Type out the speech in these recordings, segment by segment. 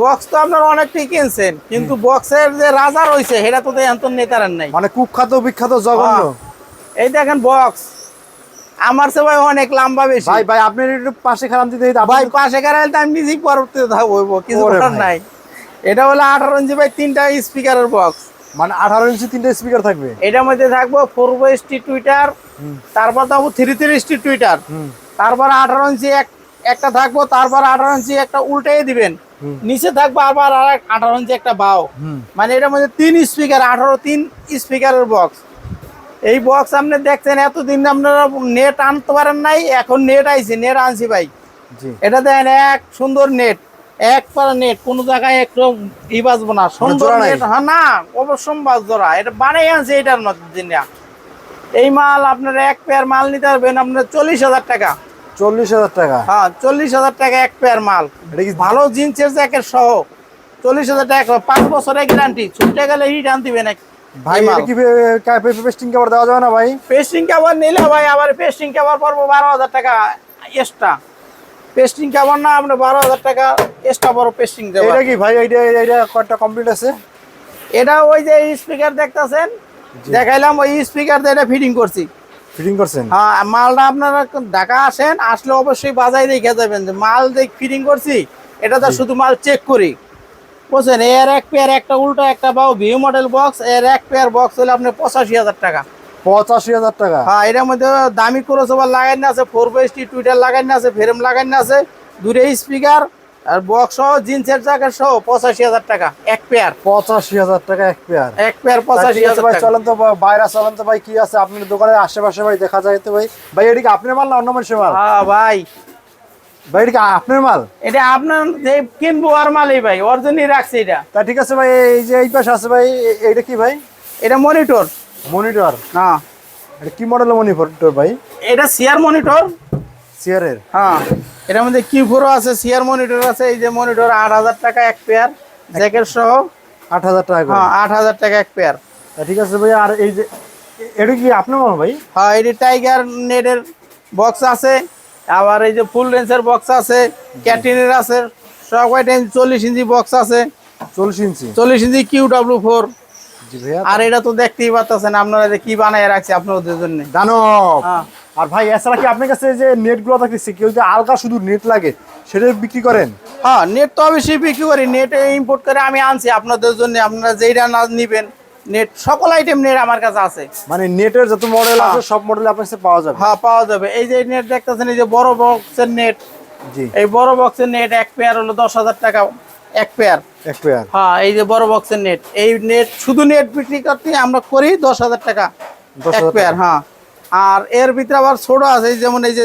Box তো আপনারা অনেকটাই কিনছেন কিন্তু বক্সের যে রাজা রয়েছে সেটা তো এখন তো নেতারের নাই। মানে কুখ্যাত বিখ্যাত জঘন্য। এই দেখেন বক্স। আমার সে ভাই অনেক লম্বা বেশি। ভাই ভাই আপনি একটু পাশে খারাপ দিতে ভাই পাশে কারাইলে তো আমি নিজেই পরবর্তীতে থাকব কিছু করার নাই। এটা হলো আঠারো ইঞ্চি ভাই তিনটা স্পিকারের বক্স। মানে আঠারো ইঞ্চি তিনটা স্পিকার থাকবে? এটার মধ্যে থাকব ফোর স্টি টুইটার তারপর থাকব থ্রি থ্রি স্টি টুইটার। তারপর আঠারো ইঞ্চি এক একটা থাকব তারপর আঠারো ইঞ্চি একটা উল্টাই দিবেন। নিচে থাকব আবার আর এক আঠারো ইঞ্চি একটা বাও মানে এটার মধ্যে তিন স্পিকার আঠারো তিন স্পিকারের বক্স এই বক্স আপনি দেখছেন এতদিন আপনারা নেট আনতে পারেন নাই এখন নেট আইছে নেট আনছি ভাই। এটা দেখেন এক সুন্দর নেট এক পারা নেট কোনো জায়গায় একটু ই বাজবো না। সুন্দর জোড়া নাই? নেট হ্যাঁ না অবশ্যই বাজ জোড়া। এটা বানাই আনছে এটার মধ্যে এই মাল আপনার এক পেয়ার মাল নিতে পারবেন আপনার চল্লিশ হাজার টাকা। চল্লিশ হাজার টাকা। হ্যাঁ চল্লিশ হাজার টাকা এক পেয়ার মাল। এটা কি ভালো জিন্সের জ্যাকেট সহ। চল্লিশ হাজার টাকা পাঁচ বছরের গ্যারান্টি ছুটে গেলে ভাই। কি পেস্টিং কাভার দেওয়া যাবে না ভাই? পেস্টিং কাভার নিলে ভাই আবার পেস্টিং কাভার পড়ব বারো হাজার টাকা এক্সট্রা পেস্টিং কাভার না আপনি বারো হাজার টাকা এক্সট্রা বড় পেস্টিং দেবো। এটা কি ভাই এইটা এইটা কয়টা কমপ্লিট আছে? এটা ওই যে স্পিকার দেখতেছেন? দেখাইলাম ওই স্পিকার দিয়ে এটা ফিটিং করছি। ফিটিং করছেন? হ্যাঁ মালটা আপনারা ঢাকা আসেন আসলে অবশ্যই বাজাই দেখে যাবেন। যে মাল যে ফিটিং করছি এটা তো শুধু মাল চেক করি। বুঝছেন? এর এক পেয়ার একটা উল্টো একটা পাও ভিউ মডেল বক্স এর এক পেয়ার বক্স হলে আপনার পঁচাশি হাজার টাকা। পঁচাশি হাজার টাকা? হ্যাঁ এটার মধ্যে দামি ক্রসওভার লাগাইন আছে ফোর বেস্টি টুইটার লাগাইন আছে ফ্রেম লাগাইন আছে দূরে স্পিকার আর বক্স সহ জিন্সের জ্যাকেট সহ পঁচাশি হাজার টাকা। এক পেয়ার পঁচাশি হাজার টাকা এক পেয়ার এক পেয়ার পঁচাশি হাজার ভাই চলেন তো বাইরে চলেন তো ভাই কি আছে আপনার দোকানের আশেপাশে ভাই দেখা যায় তো ভাই। ভাই এটা কি আপনার মাল না অন্য মানুষের মাল? হ্যাঁ ভাই। ভাই এটা আপনার মাল? এটা আপনার যে কিনবো আর মালই ভাই ওর জন্যই রাখছি এটা। তা ঠিক আছে ভাই এই যে এই পাশে আছে ভাই এইটা কি ভাই? এটা মনিটর মনিটর হ্যাঁ। এটা কি মডেলের মনিটর ভাই? এটা সিয়ার মনিটর চেয়ারের হ্যাঁ। এটার মধ্যে কি ফোরও আছে সিয়ার মনিটর আছে এই যে মনিটর আট হাজার টাকা এক পেয়ার জ্যাকেট সহ। আট হাজার টাকা হ্যাঁ আট হাজার টাকা এক পেয়ার ঠিক আছে ভাই আর এই যে এটা কি আপনার ভাই? হ্যাঁ এটি টাইগার নেটের বক্স আছে আবার এই যে ফুল রেঞ্জের বক্স আছে ক্যাটিনের আছে সব আইটেম চল্লিশ ইঞ্চি বক্স আছে। চল্লিশ ইঞ্চি? চল্লিশ ইঞ্চি কিউ ডাব্লিউ ফোর আর এটা তো দেখতেই পাচ্ছেন আপনারা যে কি বানায় রাখছে আপনাদের জন্য। দানব। হ্যাঁ। আর ভাই এছাড়া কি আপনার কাছে যে নেটগুলো থাকতেছে কেউ যে আলগা শুধু নেট লাগে সেটা বিক্রি করেন? হ্যাঁ নেট তো অবশ্যই বিক্রি করি। নেট ইম্পোর্ট করে আমি আনছি। আপনাদের জন্য আপনারা যেইটা না নিবেন নেট সকল আইটেম নেট আমার কাছে আছে। মানে নেটের যত মডেল আছে হ্যাঁ। সব মডেল আপনার কাছে পাওয়া যাবে? হ্যাঁ পাওয়া যাবে। এই যে নেট দেখতেছেন এই যে বড় বক্সের নেট। জি। এই বড় বক্সের নেট এক পেয়ার হলো দশ হাজার টাকা এক পেয়ার এক পেয়ার হ্যাঁ এই যে বড় বক্সের নেট। এই নেট শুধু নেট বিক্রি করতে আমরা করি দশ হাজার টাকা 10,000 এক পেয়ার হ্যাঁ। আর এর ভিতরে আবার ছোট আছে যেমন এই যে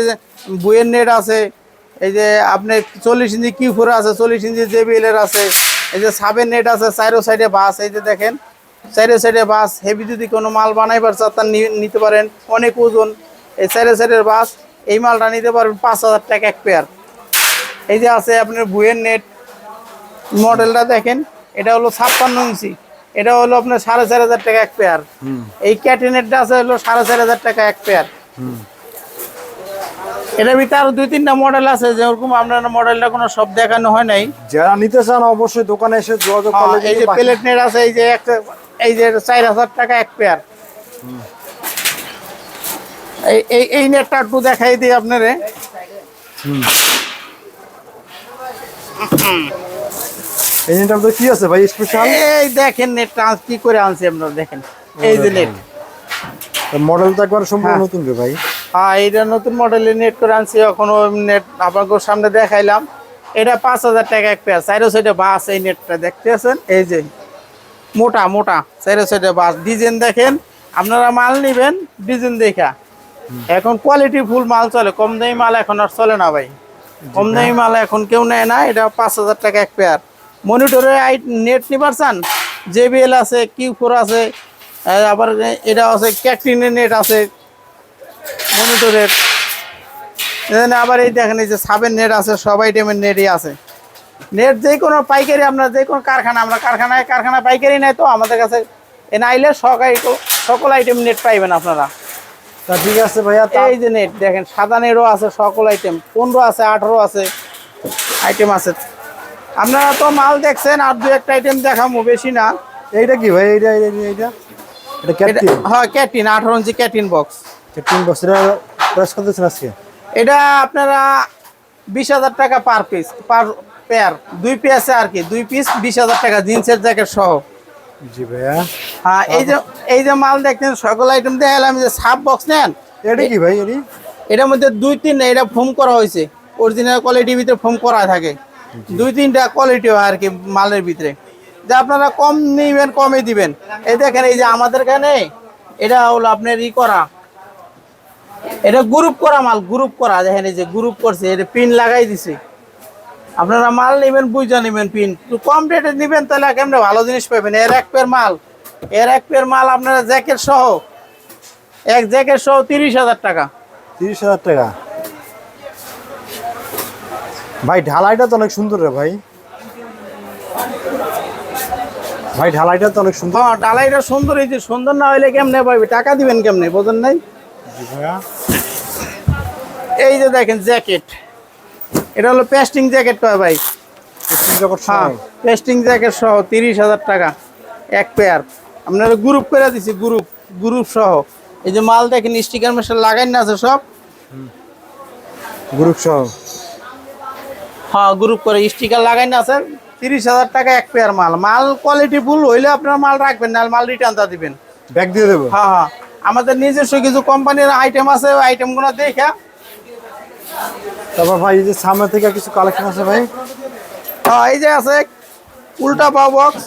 বুয়ের নেট আছে, এই যে আপনি চল্লিশ ইঞ্চি কিউ ফোর আছে, চল্লিশ ইঞ্চি জেবিএল এর আছে, এই যে সাবের নেট আছে চাইরো সাইডে বাস এই যে দেখেন চাইরো সাইডে বাস হেভি যদি কোনো মাল বানাইবার চান তার নিতে পারেন, অনেক ওজন, এই চাইরো সাইডের বাস এই মালটা নিতে পারবেন পাঁচ হাজার টাকা এক পেয়ার এই যে আছে আপনার বুয়ের নেট মডেলটা দেখেন, এটা হলো ছাপ্পান্ন ইঞ্চি। এটা হলো আপনার সাড়ে চার হাজার টাকা এক পেয়ার এই ক্যাটিনেটটা আছে হলো সাড়ে চার হাজার টাকা এক পেয়ার এটার ভিতরে আরও দুই তিনটা মডেল আছে যেরকম আপনার মডেলটা কোনো সব দেখানো হয় নাই। যারা নিতে চান অবশ্যই দোকানে এসে যোগাযোগ হ্যাঁ, করলে এই যে প্লেট নেট আছে এই যে একটা এই যে চার হাজার টাকা এক পেয়ার এই এই এই নেটটা একটু দেখাই দিই আপনারে। এই নেটটার মধ্যে কি আছে ভাই স্পেশাল এই দেখেন নেটটা কি করে আনছি আপনারা দেখেন? এই যে নেট মডেলটা একবার সম্পূর্ণ হ্যাঁ। নতুন রে ভাই। হ্যাঁ এটা নতুন মডেলের নেট করে আনছি এখনও নেট আপনাকে সামনে দেখাইলাম। এটা পাঁচ হাজার টাকা এক পেয়ার সাইডে সাইডে বাস এই নেটটা দেখতে আছেন এই যে মোটা মোটা সাইডে সাইডে বাস। ডিজাইন দেখেন আপনারা মাল নেবেন ডিজাইন দেখা। এখন কোয়ালিটি ফুল মাল চলে কম দামি মাল এখন আর চলে না ভাই। কম দামি মাল এখন কেউ নেয় না এটা পাঁচ হাজার টাকা এক পেয়ার মনিটরে আই নেট নিবার চান জেবিএল আছে কিউ ফোর আছে আবার এটা আছে ক্যাকটিনের নেট আছে মনিটরের। এখানে আবার এই দেখেন এই যে সাবের নেট আছে সব আইটেমের নেটই আছে। নেট যে কোনো পাইকারি আমরা যে কোনো কারখানা আমরা কারখানায় কারখানা পাইকারি নেই তো আমাদের কাছে এনে আইলে সকল সকল আইটেম নেট পাইবেন আপনারা। তা ঠিক আছে ভাইয়া তা এই যে নেট দেখেন সাদা নেটও আছে সকল আইটেম। পনেরো আছে আঠারো আছে আইটেম আছে। আপনারা তো মাল দেখছেন আর দু একটা আইটেম দেখামো বেশি না। এইটা কি ভাই? এইটা এইটা এইটা এটা এটা হ্যাঁ ক্যাটিন আঠারো inch carton box carton box এটা প্রাইস কত আজকে? এটা আপনারা বিশ হাজার টাকা পার পিস পার পেয়ার দুই পিসে আর কি দুই পিস বিশ হাজার টাকা জিন্সের জ্যাকেট সহ। জি ভাইয়া। হ্যাঁ এই যে এই যে মাল দেখছেন সকল আইটেম দেখালাম যে সাব বক্স নেন। এটা কি ভাই এটি? এটার মধ্যে দুই তিন এটা ফোম করা হয়েছে। অরিজিনাল কোয়ালিটির ভিতরে ফোম করা থাকে। দুই তিনটা কোয়ালিটি হয় আর কি মালের ভিতরে। যে আপনারা কম নিবেন কমে দিবেন। এই দেখেন, এই যে আমাদের এখানে, এটা হলো আপনার ই করা। এটা গ্রুপ করা মাল গ্রুপ করা। দেখেন, এই যে গ্রুপ করছে, এটা পিন লাগাই দিছে। আপনারা মাল নেবেন বুঝে নেবেন পিন কম রেটে নেবেন, তাহলে কেমনে ভালো জিনিস পাবেন? এর এক পের মাল। এর এক পের মাল আপনারা জ্যাকেট সহ, এক জ্যাকেট সহ তিরিশ হাজার টাকা। তিরিশ হাজার টাকা। ভাই ঢালাইটা তো অনেক সুন্দর রে ভাই। ভাই ঢালাইটা তো অনেক সুন্দর। হ্যাঁ ডালাইটা সুন্দর এই যে সুন্দর না হইলে কেমনে পাইবে টাকা দিবেন কেমনে বোঝেন নাই? এই যে দেখেন জ্যাকেট। এটা হলো পেস্টিং জ্যাকেট কয় ভাই? হ্যাঁ পেস্টিং জ্যাকেট সহ তিরিশ হাজার টাকা এক পেয়ার। আপনারা গ্রুপ করে দিছি গ্রুপ গ্রুপ সহ। এই যে মাল দেখেন স্টিকার মেশিন লাগাই না আছে সব? গ্রুপ সহ। হ্যাঁ গ্রুপ করে স্টিকার লাগাই না আছে। তিরিশ হাজার টাকা এক পেয়ার মাল। মাল কোয়ালিটি ফুল হইলে আপনার মাল রাখবেন না মাল রিটার্নটা দিবেন। ব্যাগ দিয়ে দেবো? হ্যাঁ হ্যাঁ। আমাদের নিজস্ব কিছু কোম্পানির আইটেম আছে ওই আইটেমগুলো দেখা। তারপর ভাই এই যে সামনে থেকে কিছু কালেকশন আছে ভাই? হ্যাঁ এই যে আছে উল্টা পাও বক্স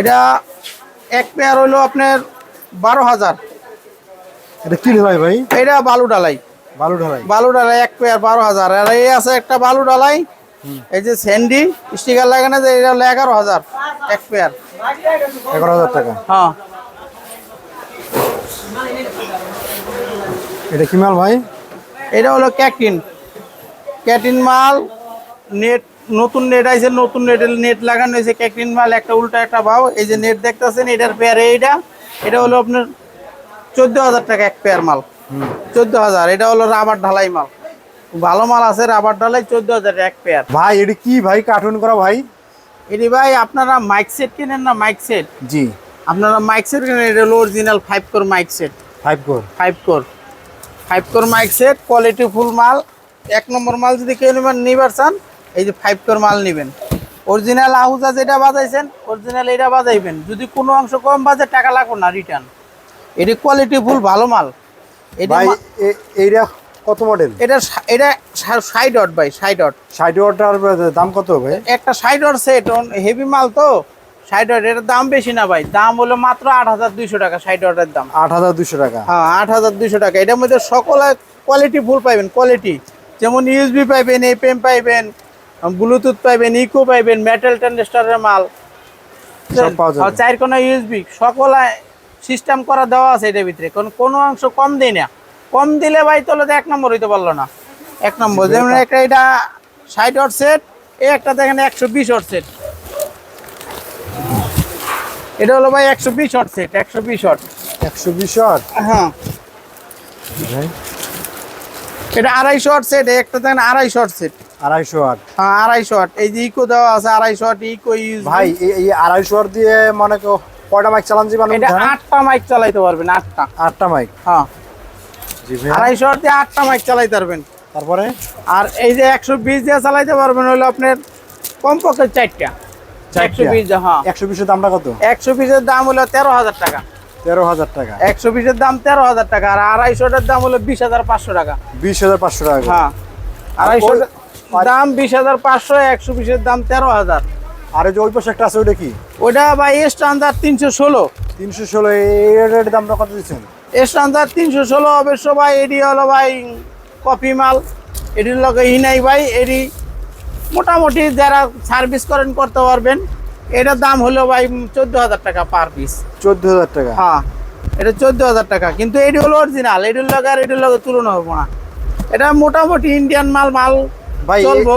এটা এক পেয়ার হইল আপনার বারো হাজার। এটা কি ভাই ভাই? এটা বালু ডালাই বালু ঢালাই? বালু ডালাই এক পেয়ার বারো হাজার। আর এই আছে একটা বালু ডালাই এই যে স্যান্ডি স্টিকার লাগানো যে এটা হলো এগারো হাজার এক পেয়ার। এগারো হাজার টাকা? হ্যাঁ। এটা কি মাল ভাই? এটা হলো ক্যাটিন। ক্যাটিন মাল নেট নতুন নেট আছে নতুন নেট নেট লাগানো হয়েছে ক্যাটিন মাল একটা উল্টা একটা ভাও। এই যে নেট দেখতেছেন এটার পেয়ার এইটা। এটা হলো আপনার চোদ্দ হাজার টাকা এক পেয়ার মাল। চোদ্দ হাজার এটা হলো রাবার ঢালাই মাল। ভালো মাল আছে রাবার ঢালাই চোদ্দ হাজার এক পেয়ার ভাই এটা কি ভাই কার্টুন করা ভাই? এটি ভাই আপনারা মাইক সেট কিনেন না মাইক সেট জি। আপনারা মাইক সেট কিনেন এটা হলো original five core mic set five core five core five core mic set quality full মাল। এক নম্বর মাল যদি কেউ নেবেন নিবার চান এই যে ফাইভ কোর মাল নেবেন। অরিজিনাল আহুজা যেটা বাজাইছেন অরিজিনাল এটা বাজাইবেন। যদি কোনো অংশ কম বাজে টাকা লাগবে না রিটার্ন এটি কোয়ালিটি ফুল ভালো মাল। এইটা কত মডেল এটা এটা সাইড অট ভাই সাইড অট ষাট ওয়াটার দাম কত ভাই? একটা সাইড অট সেট হেভি মাল তো। সাইড অট এটার দাম বেশি না ভাই। দাম হলো মাত্র আট হাজার দুইশো টাকা সাইড অটের দাম। আট হাজার দুশো টাকা। হ্যাঁ আট হাজার দুইশো টাকা। এটার মধ্যে সকল কোয়ালিটি ফুল পাইবেন কোয়ালিটি যেমন ইউএসবি পাইবেন এপিএম পাইবেন ব্লুটুথ পাইবেন ইকো পাইবেন মেটাল ট্রানজিস্টারের মাল। চার কোনো ইউএসবি সকল সিস্টেম করা দেওয়া আছে এটার ভিতরে। কোনো কোনো অংশ কম দেয় না। কম দিলে ভাই তাহলে তো এক নম্বর হইতে পারল না। এক নম্বর যেমন একটা এটা ষাট অট সেট এই একটা দেখেন একশো বিশ অট সেট। এটা হলো ভাই একশো বিশ অট সেট একশো বিশ অট একশো বিশ আট হ্যাঁ। এটা আড়াইশো আট সেট একটা দেখেন আড়াইশো সেট। আড়াইশো আট হ্যাঁ আড়াইশো আট এই যে ইকো দেওয়া আছে আড়াইশো আট ইকো ইউজ ভাই এই- আড়াইশো আট দিয়ে মনে কেউ কয়টা মাইক চালান এটা আটটা মাইক চালাইতে পারবেন আটটা। আটটা মাইক হ্যাঁ। আড়াইশো দিয়ে আটটা মাইক চালাইতে পারবেন। তারপরে? আর এই যে একশো বিশ দিয়ে চালাইতে পারবেন হলো আপনার কমপক্ষে চারটা। একশো বিশ হ্যাঁ। একশো বিশের দামটা কত? একশো পিসের দাম হলো তেরো হাজার টাকা। তেরো হাজার টাকা। একশো পিসের দাম তেরো হাজার টাকা আর আড়াইশোটার দাম হলো বিশ হাজার পাঁচশো টাকা। বিশ হাজার পাঁচশো টাকা। হ্যাঁ। আড়াইশো দাম বিশ হাজার পাঁচশো একশো পিসের দাম তেরো হাজার। আর যে ওই পাশে একটা আছে ওইটা কি? ওইটা ভাই স্ট্যান্ডার্ড তিনশো ষোলো। তিনশো ষোলো এর দামটা কত দিচ্ছেন? স্ট্যান্ডার্ড তিনশো ষোলো অবশ্য ভাই এডি হলো ভাই কপি মাল। এটির লগে ই নাই ভাই এডি মোটামুটি যারা সার্ভিস করেন করতে পারবেন। এটার দাম হলো ভাই চোদ্দ হাজার টাকা পার পিস চোদ্দ হাজার টাকা। হ্যাঁ এটা চোদ্দ হাজার টাকা কিন্তু এটি হলো অরিজিনাল এটির লগে আর এটির লগে তুলনা হব না। এটা মোটামুটি ইন্ডিয়ান মাল মাল ভাই চলবো।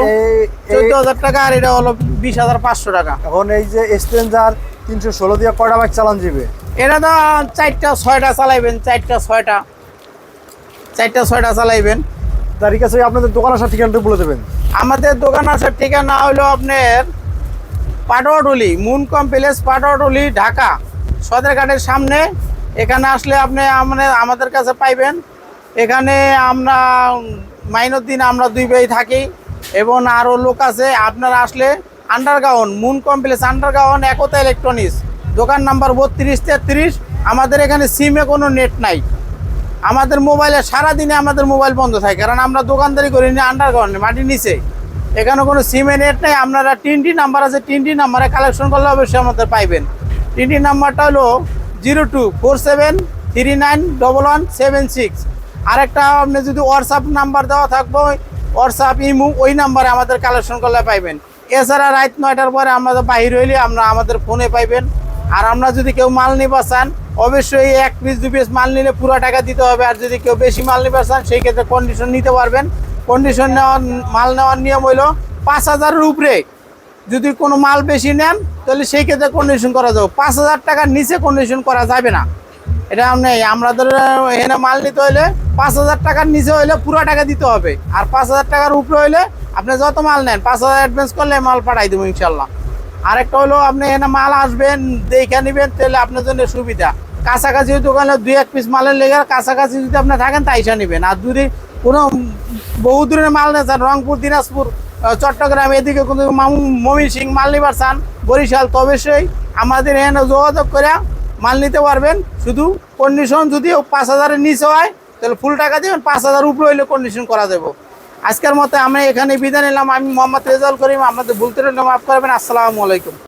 চোদ্দ হাজার টাকা আর এটা হলো বিশ হাজার পাঁচশো টাকা। এখন এই যে স্ট্রেঞ্জার তিনশো ষোলো দিয়ে কয়টা বাইক চালান যাবে? এটা তো চারটা ছয়টা চালাইবেন চারটা ছয়টা। চারটা ছয়টা চালাইবেন। তার কাছে আপনাদের দোকান আসার ঠিকানাটা বলে দেবেন। আমাদের দোকান আছে ঠিকানা হলো আপনার পাটোয়াটুলি মুন কমপ্লেক্স পাটোয়াটুলি ঢাকা। সদরঘাটের সামনে। এখানে আসলে আপনি আমাদের কাছে পাইবেন। এখানে আমরা মাইনর দিন আমরা দুই ভাই থাকি। এবং আরও লোক আছে, আপনারা আসলে underground moon complex underground Ekota electronics দোকান নাম্বার বত্রিশ, তেত্রিশ। আমাদের এখানে সিমে কোনো নেট নাই। আমাদের মোবাইলে সারাদিনে আমাদের মোবাইল বন্ধ থাকে, কারণ আমরা দোকানদারি করি না আন্ডারগ্রাউন্ডে মাটির নিচে। এখানে কোনো সিমে নেট নেই, আপনারা তিনটি নাম্বার আছে, তিনটি নাম্বারে কালেকশন করলে অবশ্যই আমাদের পাইবেন। তিনটি নাম্বারটা হলো zero two four seven three nine double one seven six আরেকটা আপনি যদি হোয়াটসঅ্যাপ নাম্বার দেওয়া থাকবে হোয়াটসঅ্যাপ ইমু ওই নাম্বারে আমাদের কালেকশন করলে পাইবেন। এছাড়া রাত নয়টার পরে আমাদের বাহির হইলে আমরা আমাদের ফোনে পাইবেন। আর আমরা যদি কেউ মাল নিবা চান, অবশ্যই এক পিস দু পিস মাল নিলে পুরো টাকা দিতে হবে। আর যদি কেউ বেশি মাল নিবা চান, সেই ক্ষেত্রে কন্ডিশন নিতে পারবেন। কন্ডিশন নেওয়ার, মাল নেওয়ার নিয়ম হইল পাঁচ হাজারের উপরে। যদি কোনো মাল বেশি নেন, তাহলে সেই ক্ষেত্রে কন্ডিশন করা যাবে। পাঁচ হাজার টাকার নিচে কন্ডিশন করা যাবে না। এটা নেই আমাদের এখানে মাল নিতে হইলে পাঁচ হাজার টাকার নিচে হইলে পুরো টাকা দিতে হবে। আর পাঁচ হাজার টাকার উপরে হইলে আপনি যত মাল নেন, পাঁচ হাজার অ্যাডভান্স করলে মাল পাঠাই দেবো ইনশাল্লাহ আরেকটা হলো, আপনি এখানে মাল আসবেন, দেখে নেবেন, তাহলে আপনার জন্য সুবিধা। কাছাকাছি দোকানে দুই এক পিস মালের লেগে কাছাকাছি যদি আপনি থাকেন তাইসা নেবেন। আর যদি কোনো বহু দূরের মাল নেন চান রংপুর, দিনাজপুর চট্টগ্রাম, এদিকে কোনো মমিন সিং মাল নিবার চান বরিশাল, তো অবশ্যই আমাদের এখানে যোগাযোগ করে মাল নিতে পারবেন। শুধু কন্ডিশন যদি পাঁচ হাজারের নিচে হয়, তাহলে ফুল টাকা দেবেন, পাঁচ হাজার উপরে হইলে কন্ডিশন করা দেবো আজকের মতো আমি এখানে বিদায় নিলাম। আমি মোহাম্মদ রেজাল করিম আমাদের ভুলতে মাফ করবেন। আসসালামু আলাইকুম।